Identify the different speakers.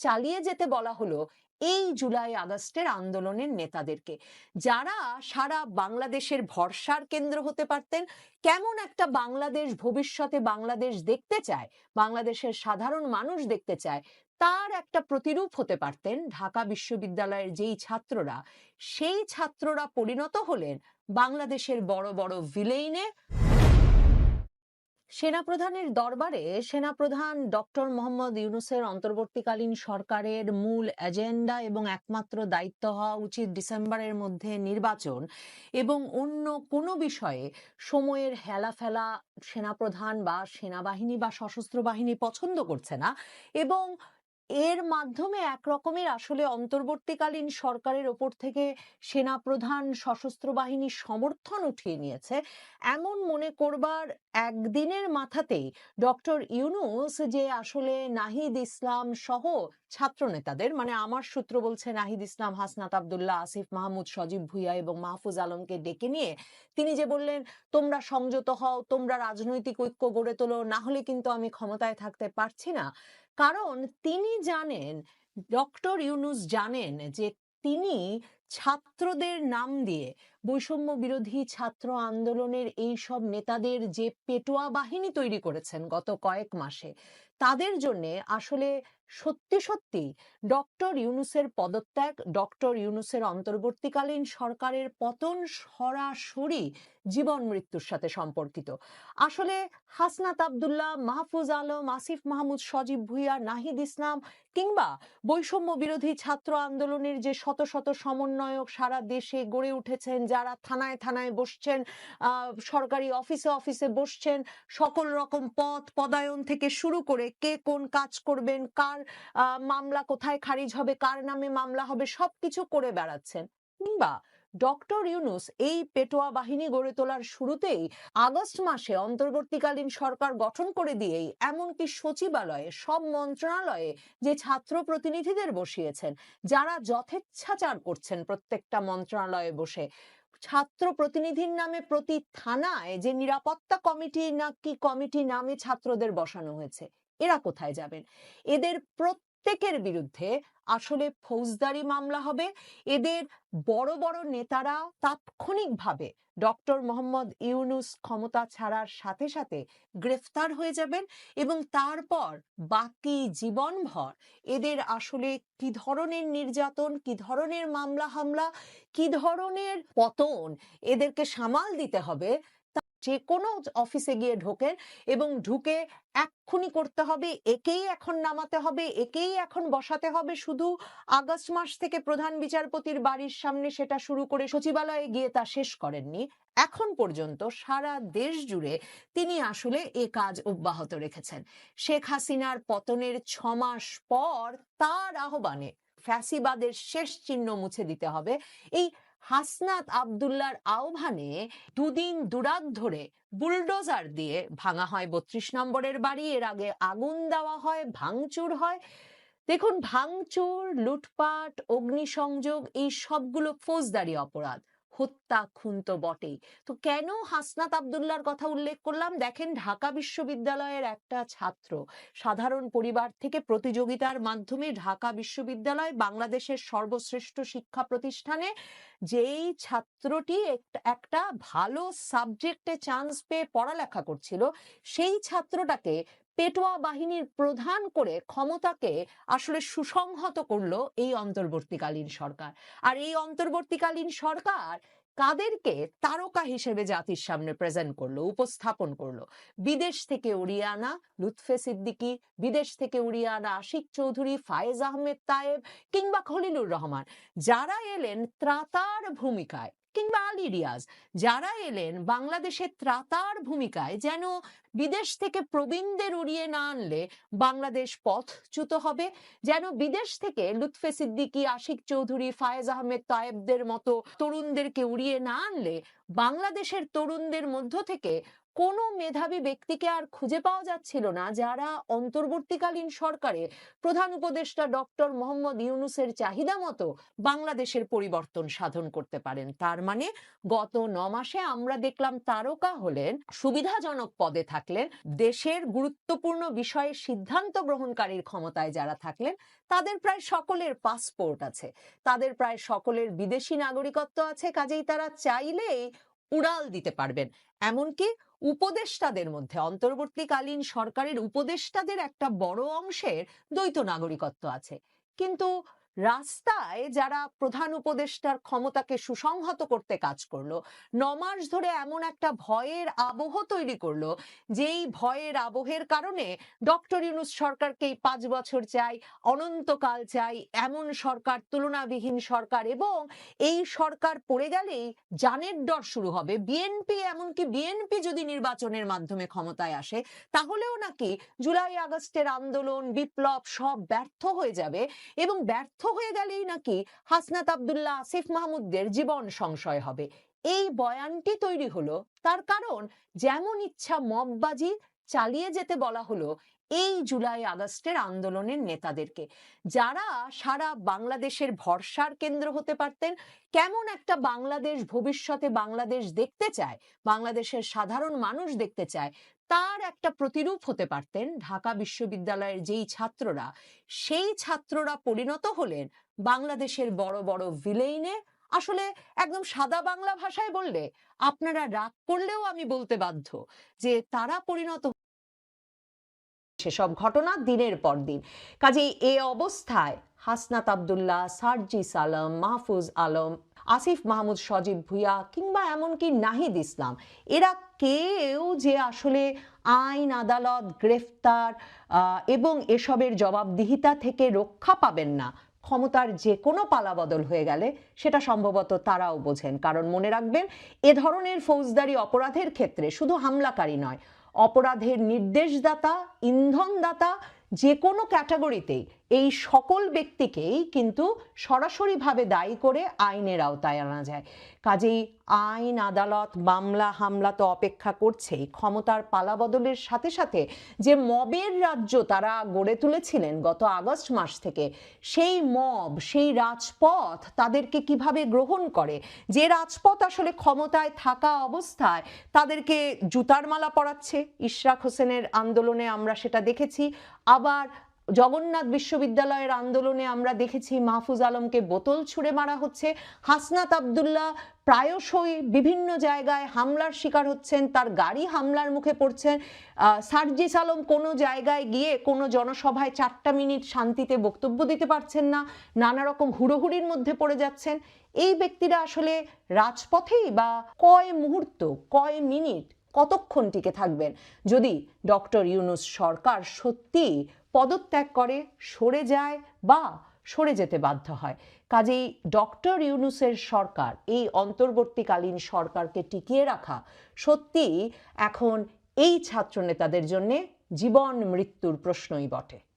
Speaker 1: চালিয়ে যেতে বলা হলো এই জুলাই আগস্টের আন্দোলনের নেতাদেরকে। যারা সারা বাংলাদেশের ভরসার কেন্দ্র হতে পারতেন, কেমন একটা বাংলাদেশ ভবিষ্যতে বাংলাদেশ দেখতে চায়, বাংলাদেশের সাধারণ মানুষ দেখতে চায়, তার একটা প্রতিরূপ হতে পারতেন ঢাকা বিশ্ববিদ্যালয়ের যেই ছাত্ররা। সেই ছাত্ররা পরিণত হলেন বাংলাদেশের বড় বড় ভিলেইনে সেনাপ্রধানের দরবারে সেনাপ্রধান ডক্টর মোহাম্মদ ইউনুসের অন্তর্বর্তীকালীন সরকারের মূল এজেন্ডা এবং একমাত্র দায়িত্ব হওয়া উচিত ডিসেম্বরের মধ্যে নির্বাচন এবং অন্য কোনো বিষয়ে সময়ের হেলাফেলা সেনাপ্রধান বা সেনাবাহিনী বা সশস্ত্র বাহিনী পছন্দ করছে না এবং এর মাধ্যমে এক রকমের আসলে অন্তর্বর্তীকালীন সরকারের ওপর থেকে সেনাপ্রধান সশস্ত্র বাহিনীর সমর্থন উঠিয়ে নিয়েছে। এমন মনে করবার একদিনের মাথাতেই ডক্টর ইউনুস যে আসলে নাহিদ ইসলাম সহ ছাত্র নেতাদের মানে আমার সূত্র বলছে নাহিদ ইসলাম, হাসনাত আবদুল্লাহ, আসিফ মাহমুদ, সজীব ভুইয়া এবং মাহফুজ আলমকে ডেকে নিয়ে তিনি যে বললেন, তোমরা সংযত হও, তোমরা রাজনৈতিক ঐক্য গড়ে তোলো, না হলে কিন্তু আমি ক্ষমতায় থাকতে পারছি না। কারণ তিনি জানেন, ডক্টর ইউনুস জানেন যে তিনি ছাত্রদের নাম দিয়ে বৈষম্য বিরোধী ছাত্র আন্দোলনের এই সব নেতাদের যে পেটোয়া বাহিনী তৈরি করেছেন গত কয়েক মাসে, তাদের জন্য আসলে সত্যি সত্যি, ডক্টর ইউনুসের পদত্যাগ, ডক্টর ইউনুসের অন্তর্বর্তীকালীন সরকারের পতন সরাসরি জীবন মৃত্যুর সাথে সম্পর্কিত। আসলে হাসনাত আবদুল্লাহ, মাহফুজ আলম, আসিফ মাহমুদ, সজীব ভুইয়া, নাহিদ ইসলাম কিংবা বৈষম্য বিরোধী ছাত্র আন্দোলনের যে শত শত সমন্বয়ক সারা দেশে গড়ে উঠেছেন, যারা থানায় থানায় বসছেন সরকারি অফিসে অফিসে বসছেন, সকল রকম পদ পদায়ন থেকে শুরু করে কে কোন কাজ করবেন, কার আহ, মামলা কোথায় খারিজ হবে কার নামে মামলা হবে সবকিছু করে বেড়াচ্ছেন। কিংবা ডক্টর ইউনুস এই পেটোয়া বাহিনী গড়ে তোলার শুরুতেই আগস্ট মাসে অন্তর্বর্তীকালীন সরকার গঠন করে দিয়েই এমনকি সচিবালয়ে সব মন্ত্রণালয়ে যে ছাত্র প্রতিনিধিদের বসিয়েছেন যারা যথেচ্ছাচার করছেন প্রত্যেকটা মন্ত্রণালয়ে বসে ছাত্র প্রতিনিধির নামে প্রতি থানায় যে নিরাপত্তা কমিটি না কি কমিটি নামে ছাত্রদের বসানো হয়েছে এরা কোথায় যাবেন? এদের প্রত্যেকের বিরুদ্ধে আসলে ফৌজদারি মামলা হবে। এদের বড় বড় নেতারা তাৎক্ষণিকভাবে ডক্টর মোহাম্মদ ইউনুস ক্ষমতা ছাড়ার সাথে সাথে গ্রেফতার হয়ে যাবেন এবং তারপর বাকি জীবনভর এদের আসলে কি ধরনের নির্যাতন, কি ধরনের মামলা হামলা, কি ধরনের পতন এদেরকে সামাল দিতে হবে যে কোনো অফিসে গিয়ে ঢোকেন এবং ঢুকে এক্ষুনি করতে হবে, একেই এখন নামাতে হবে, একেই এখন বসাতে হবে। শুধু আগস্ট মাস থেকে প্রধান বিচারপতির বাড়ির সামনে সেটা শুরু করে সচিবালয়ে গিয়ে তা শেষ করেননি। এখন পর্যন্ত সারা দেশ জুড়ে তিনি আসলে এ কাজ অব্যাহত রেখেছেন। শেখ হাসিনার পতনের ছ মাস পর তার আহ্বানে ফ্যাসিবাদের শেষ চিহ্ন মুছে দিতে হবে। এই হাসনাত আবদুল্লার আহ্বানে দুদিন দুরাত ধরে বুলডোজার দিয়ে ভাঙা হয় বত্রিশ নম্বরের বাড়ি। এর আগে আগুন দেওয়া হয়, ভাঙচুর হয়। দেখুন, ভাঙচুর, লুটপাট, অগ্নিসংযোগ, এই সবগুলো ফৌজদারি অপরাধ। হত্যা খুন তো বটেই। তো কেন হাসনাত আবদুল্লার কথা উল্লেখ করলাম? দেখেন, ঢাকা বিশ্ববিদ্যালয়ের একটা ছাত্র, সাধারণ পরিবার থেকে প্রতিযোগিতার মাধ্যমে ঢাকা বিশ্ববিদ্যালয় বাংলাদেশের সর্বশ্রেষ্ঠ শিক্ষা প্রতিষ্ঠানে যেই ছাত্রটি একটা- ভালো সাবজেক্টে চান্স পেয়ে পড়ালেখা করছিল, সেই ছাত্রটাকে পেটোয়া বাহিনীর প্রধান করে ক্ষমতাকে আসলে সুসংহত করল এই অন্তর্বর্তীকালীন সরকার। আর এই অন্তর্বর্তীকালীন সরকার কাদেরকে তারকা হিসেবে জাতির সামনে প্রেজেন্ট করল, উপস্থাপন করল? বিদেশ থেকে উড়িয়ে আনা লুৎফে সিদ্দিকী, বিদেশ থেকে উড়িয়ে আনা আশিক চৌধুরী, ফায়েজ আহমেদ তায়েব কিংবা খলিলুর রহমান, যারা এলেন ত্রাতার ভূমিকায়। কিংবা আলী রিয়াজ যারা এলেন বাংলাদেশের ত্রাতার ভূমিকায় যেন বিদেশ থেকে প্রবীণদের উড়িয়ে না আনলে বাংলাদেশ পথচ্যুত হবে, যেন বিদেশ থেকে লুৎফে সিদ্দিকী, আশিক চৌধুরী, ফায়েজ আহমেদ, তায়েবদের মতো তরুণদেরকে উড়িয়ে না আনলে বাংলাদেশের তরুণদের মধ্য থেকে কোনো মেধাবী ব্যক্তিকে আর খুঁজে পাওয়া যাচ্ছিল না, যারা অন্তর্বর্তীকালীন সরকারে প্রধান উপদেষ্টা ডক্টর মোহাম্মদ ইউনুসের চাহিদা মতো বাংলাদেশের পরিবর্তন সাধন করতে পারেন। তার মানে গত ন মাসে আমরা দেখলাম তারকা হলেন, সুবিধাজনক পদে থাকলেন, দেশের গুরুত্বপূর্ণ বিষয়ে সিদ্ধান্ত গ্রহণকারীর ক্ষমতায় যারা থাকলেন, তাদের প্রায় সকলের পাসপোর্ট আছে। তাদের প্রায় সকলের বিদেশি নাগরিকত্ব আছে, কাজেই তারা চাইলেই উড়াল দিতে পারবেন। এমনকি উপদেষ্টাদের মধ্যে অন্তর্বর্তীকালীন সরকারের উপদেষ্টাদের একটা বড় অংশের দ্বৈত নাগরিকত্ব আছে। কিন্তু রাস্তায় যারা প্রধান উপদেষ্টার ক্ষমতাকে সুসংহত করতে কাজ করল নমাস ধরে এমন একটা ভয়ের আবহ তৈরি করল, যেই ভয়ের আবহের কারণে ডক্টর ইউনুস সরকারকে পাঁচ বছর চাই, অনন্তকাল চাই, এমন সরকার, তুলনাবিহীন সরকার এবং এই সরকার পড়ে গেলেই জানের ডর শুরু হবে। বিএনপি এমনকি বিএনপি যদি নির্বাচনের মাধ্যমে ক্ষমতায় আসে, তাহলেও নাকি জুলাই আগস্টের আন্দোলন, বিপ্লব সব ব্যর্থ হয়ে যাবে এবং ব্যর্থ হয়ে গেলেই নাকি হাসনাত আবদুল্লাহ আসিফ মাহমুদদের জীবন সংশয় হবে। এই বয়ানটি তৈরি হলো তার কারণ, যেমন ইচ্ছা মববাজি চালিয়ে যেতে বলা হলো এই জুলাই আগস্টের আন্দোলনের নেতাদেরকে। যারা সারা বাংলাদেশের ভরসার কেন্দ্র হতে পারতেন, কেমন একটা বাংলাদেশ ভবিষ্যতে বাংলাদেশ দেখতে চায়, বাংলাদেশের সাধারণ মানুষ দেখতে চায়, তার একটা প্রতিরূপ হতে পারতেন ঢাকা বিশ্ববিদ্যালয়ের যেই ছাত্ররা, সেই ছাত্ররা পরিণত হলেন বাংলাদেশের বড় বড় ভিলেইনে আসলে একদম সাদা বাংলা ভাষায় বললে আপনারা রাগ করলেও আমি বলতে বাধ্য যে তারা পরিণত সেসব ঘটনা দিনের পর দিন। কাজেই এ অবস্থায় হাসনাত আবদুল্লাহ সার্জিস আলম মাহফুজ আলম, আসিফ মাহমুদ, সজীব ভুইয়া কিংবা এমনকি নাহিদ ইসলাম, এরা কেউ যে আসলে আইন, আদালত, গ্রেফতার এবং এসবের জবাবদিহিতা থেকে রক্ষা পাবেন না, ক্ষমতার যে কোনো পালাবদল হয়ে গেলে সেটা সম্ভবত তারাও বোঝেন। কারণ মনে রাখবেন, এ ধরনের ফৌজদারি অপরাধের ক্ষেত্রে শুধু হামলাকারী নয় অপরাধের নির্দেশদাতা ইন্ধনদাতা যে কোনো ক্যাটাগরিতেই এই সকল ব্যক্তিকেই কিন্তু সরাসরিভাবে দায়ী করে আইনের আওতায় আনা যায়। কাজেই আইন, আদালত, মামলা, হামলা তো অপেক্ষা করছেই। ক্ষমতার পালাবদলের সাথে সাথে যে মবের রাজ্য তারা গড়ে তুলেছিলেন গত আগস্ট মাস থেকে, সেই মব, সেই রাজপথ তাদেরকে কীভাবে গ্রহণ করে? যে রাজপথ আসলে ক্ষমতায় থাকা অবস্থায় তাদেরকে জুতার মালা পরাচ্ছে। ইশরাক হোসেনের আন্দোলনে আমরা সেটা দেখেছি। আবার জগন্নাথ বিশ্ববিদ্যালয়ের আন্দোলনে আমরা দেখেছি মাহফুজ আলমকে বোতল ছুঁড়ে মারা হচ্ছে। হাসনাত আবদুল্লাহ প্রায়শই বিভিন্ন জায়গায় হামলার শিকার হচ্ছেন, তার গাড়ি হামলার মুখে পড়ছেন সার্জিস আলম কোনো জায়গায় গিয়ে কোনো জনসভায় চারটা মিনিট শান্তিতে বক্তব্য দিতে পারছেন না, নানা রকম হুড়োহুড়ির মধ্যে পড়ে যাচ্ছেন। এই ব্যক্তিরা আসলে রাজপথেই বা কয় মুহূর্ত, কয় মিনিট কতক্ষণ টিকে থাকবেন? যদি ডক্টর ইউনুস সরকার সত্যি পদত্যাগ করে সরে যায় বা সরে যেতে বাধ্য হয়। কাজেই ডক্টর ইউনুসের সরকার, এই অন্তর্বর্তীকালীন সরকারকে টিকিয়ে রাখা সত্যিই এখন এই ছাত্রনেতাদের জন্যে জীবন মৃত্যুর প্রশ্নই বটে।